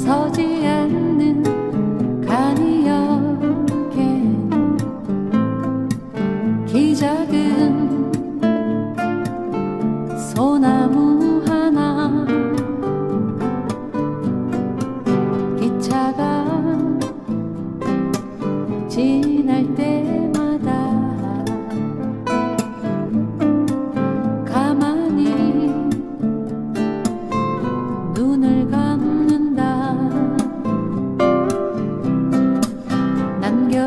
서지 않는 간이역에 기작은 소나무 하나. 기차가 지날 때